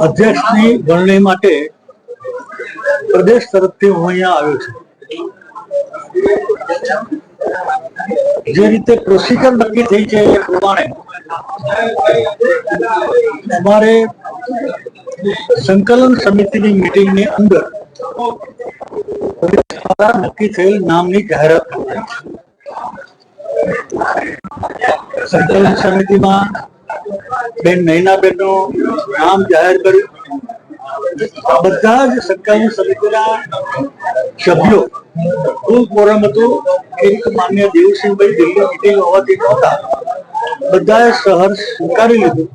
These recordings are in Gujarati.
અધ્યક્ષની વરણી માટે પ્રદેશ તરફથી હું અહીંયા આવ્યો છું. જે રીતે પ્રોસિજર નક્કી થઈ છે એ પ્રમાણે અમારે સંકલન સમિતિની મીટિંગની અંદર નક્કી થયેલ નામની જાહેરાત સંકલન સમિતિમાં બેન નૈનાબેનનું નામ જાહેર કર્યું. બધા જ સંકલન સમિતિના સભ્યો ફૂલ કોરમ હતું. એક માન્ય દેવસિંહભાઈ દિલ્હી મિટિંગ હોવાથી નહોતા. બધાએ સહર સ્વીકારી લીધું.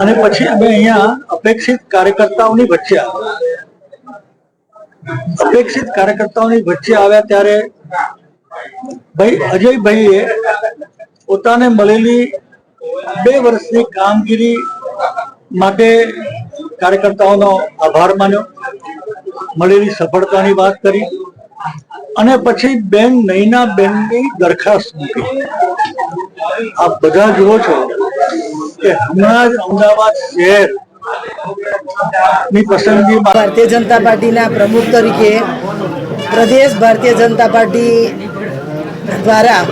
અને પછી અમે અહીંયા અપેક્ષિત કાર્યકર્તાઓની વચ્ચે અપેક્ષિત કાર્યકર્તાઓની વચ્ચે આવ્યા ત્યારે ભાઈ અજયભાઈએ પોતાને મળેલી બે વર્ષની કામગીરી માટે કાર્યકર્તાઓનો આભાર માન્યો. મળેલી સફળતાની વાત કરી અને પછી બેન નૈના બેનની દરખાસ્ત મૂકી. આપ બધા જુઓ છો કે હમણાં જ અમદાવાદ શહેરની પસંદગી ભારતીય જનતા પાર્ટીના પ્રમુખ તરીકે પ્રદેશ ભારતીય જનતા પાર્ટી દ્વારા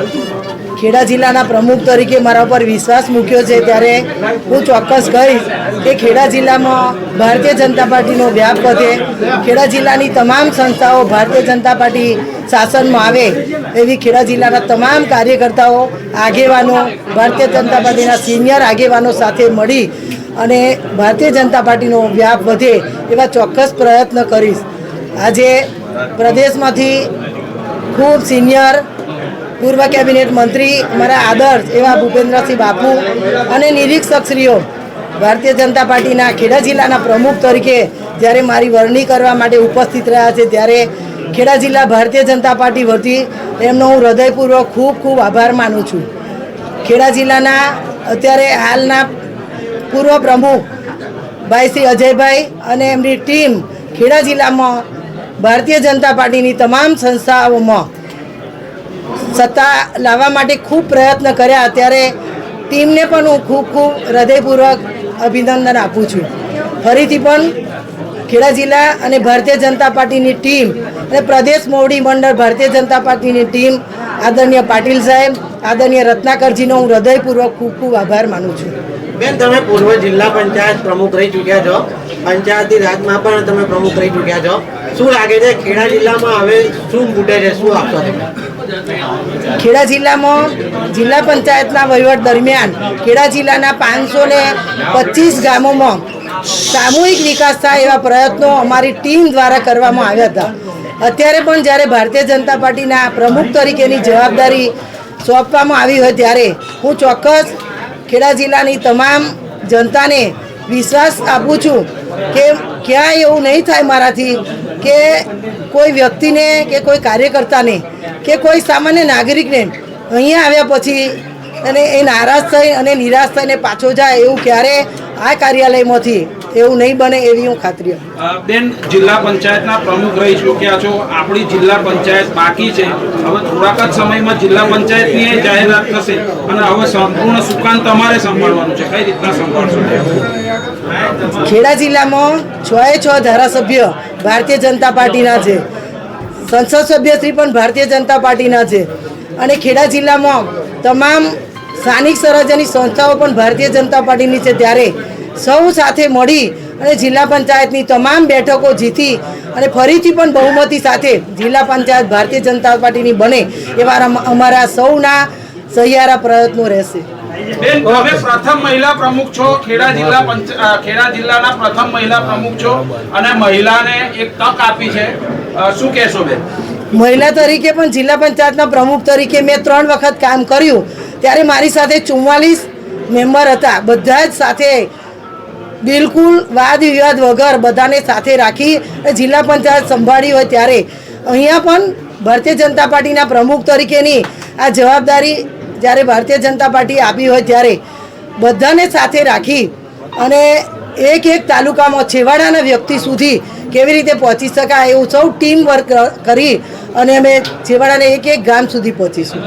ખેડા જિલ્લાના પ્રમુખ તરીકે મારા ઉપર વિશ્વાસ મૂક્યો છે ત્યારે હું ચોક્કસ કહીશ કે ખેડા જિલ્લામાં ભારતીય જનતા પાર્ટીનો વ્યાપ વધે. ખેડા જિલ્લાની તમામ સંસ્થાઓ ભારતીય જનતા પાર્ટી શાસનમાં આવે એવી ખેડા જિલ્લાના તમામ કાર્યકર્તાઓ, આગેવાનો, ભારતીય જનતા પાર્ટીના સિનિયર આગેવાનો સાથે મળી અને ભારતીય જનતા પાર્ટીનો વ્યાપ વધે એવા ચોક્કસ પ્રયત્ન કરીશ. આજે પ્રદેશમાંથી ખૂબ સિનિયર પૂર્વ કેબિનેટ મંત્રી અમારા આદર્શ એવા ભૂપેન્દ્રસિંહ બાપુ અને નિરીક્ષકશ્રીઓ, ભારતીય જનતા પાર્ટીના ખેડા જિલ્લાના પ્રમુખ તરીકે જ્યારે મારી વરણી કરવા માટે ઉપસ્થિત રહ્યા છે, ત્યારે ખેડા જિલ્લા ભારતીય જનતા પાર્ટી વતી એમનો હું હૃદયપૂર્વક ખૂબ ખૂબ આભાર માનું છું. ખેડા જિલ્લાના અત્યારે હાલના પૂર્વ પ્રમુખ ભાઈ શ્રી અજયભાઈ અને એમની ટીમ ખેડા જિલ્લામાં ભારતીય જનતા પાર્ટીની તમામ સંસ્થાઓમાં સત્તા લાવવા માટે ખૂબ પ્રયત્ન કર્યા. ત્યારે ટીમને પણ હું ખૂબ ખૂબ હૃદયપૂર્વક અભિનંદન આપું છું. ફરીથી પણ ખેડા જિલ્લા અને ભારતીય જનતા પાર્ટીની ટીમ અને પ્રદેશ મોવડી મંડળ ભારતીય જનતા પાર્ટીની ટીમ આદરણીય પાટીલ સાહેબ, આદરણીય રત્નાકરજીનો હું હૃદયપૂર્વક ખૂબ ખૂબ આભાર માનું છું. બેન, તમે પૂર્વ જિલ્લા પંચાયત પ્રમુખ રહી ચૂક્યા છો. પંચાયતી રાજમાં પણ તમે પ્રમુખ રહી ચૂક્યા છો. શું લાગે છે, ખેડા જિલ્લામાં હવે શું ફૂટે છે? શું આપશો તમે? ખેડા જિલ્લામાં, જિલ્લા પંચાયતના વહીવટ દરમિયાન ખેડા જિલ્લાના પાંચસો ને પચીસ ગામોમાં સામૂહિક વિકાસ થાય એવા પ્રયત્નો અમારી ટીમ દ્વારા કરવામાં આવ્યા હતા. અત્યારે પણ જ્યારે ભારતીય જનતા પાર્ટીના પ્રમુખ તરીકેની જવાબદારી સોંપવામાં આવી હોય ત્યારે હું ચોક્કસ ખેડા જિલ્લાની તમામ જનતાને વિશ્વાસ આપું છું કે ક્યાંય એવું નહીં થાય મારાથી કે કોઈ વ્યક્તિને કે કોઈ કાર્યકર્તાને કે કોઈ સામાન્ય નાગરિકને અહીંયા આવ્યા પછી અને એ નારાજ થઈ અને નિરાશ થઈને પાછો જાય એવું ક્યારે આ કાર્યાલયમાંથી એવું નહીં બને એવી હું ખાતરી બેન જિલ્લા પંચાયતના પ્રમુખ રહી ચૂક્યા છો. આપણી જિલ્લા પંચાયત બાકી છે. હવે થોડાક જ સમયમાં જિલ્લા પંચાયતની જાહેરાત થશે અને હવે સંપૂર્ણ સુકાન તમારે સંભાળવાનું છે. કઈ રીતના સંભાળશો? ખેડા જિલ્લામાં છ એ છ ધારાસભ્ય ભારતીય જનતા પાર્ટીના છે. સંસદ સભ્યશ્રી પણ ભારતીય જનતા પાર્ટીના છે. અને ખેડા જિલ્લામાં તમામ સ્થાનિક સ્વરાજ્યની સંસ્થાઓ પણ ભારતીય જનતા પાર્ટીની છે. ત્યારે સૌ સાથે મળી અને જિલ્લા પંચાયતની તમામ બેઠકો જીતી અને ફરીથી પણ બહુમતી સાથે જિલ્લા પંચાયત ભારતીય જનતા પાર્ટીની બને એવા અમારા સૌના સહિયારા પ્રયત્નો રહેશે. બેન તમે પ્રથમ મહિલા પ્રમુખ છો ખેડા જિલ્લા ખેડા જિલ્લાના પ્રથમ મહિલા પ્રમુખ છો અને મહિલાને એક તક આપી છે. શું કહેશો બેન? મહિલા તરીકે પણ જિલ્લા પંચાયતના પ્રમુખ તરીકે મેં ત્રણ વખત કામ કર્યું. ત્યારે મારી સાથે ચુમ્માલીસ મેમ્બર હતા. બધા જ સાથે બિલકુલ વાદ વિવાદ વગર બધાને સાથે રાખી જિલ્લા પંચાયત સંભાળી હોય ત્યારે. અહીંયા પણ ભારતીય જનતા પાર્ટીના પ્રમુખ તરીકેની આ જવાબદારી જ્યારે ભારતીય જનતા પાર્ટી આપી હોય ત્યારે બધાને સાથે રાખી અને એક એક તાલુકામાં છેવાડાના વ્યક્તિ સુધી કેવી રીતે પહોંચી શકાય એવું સૌ ટીમ વર્ક કરી અને અમે છેવાડાને એક એક ગામ સુધી પહોંચીશું.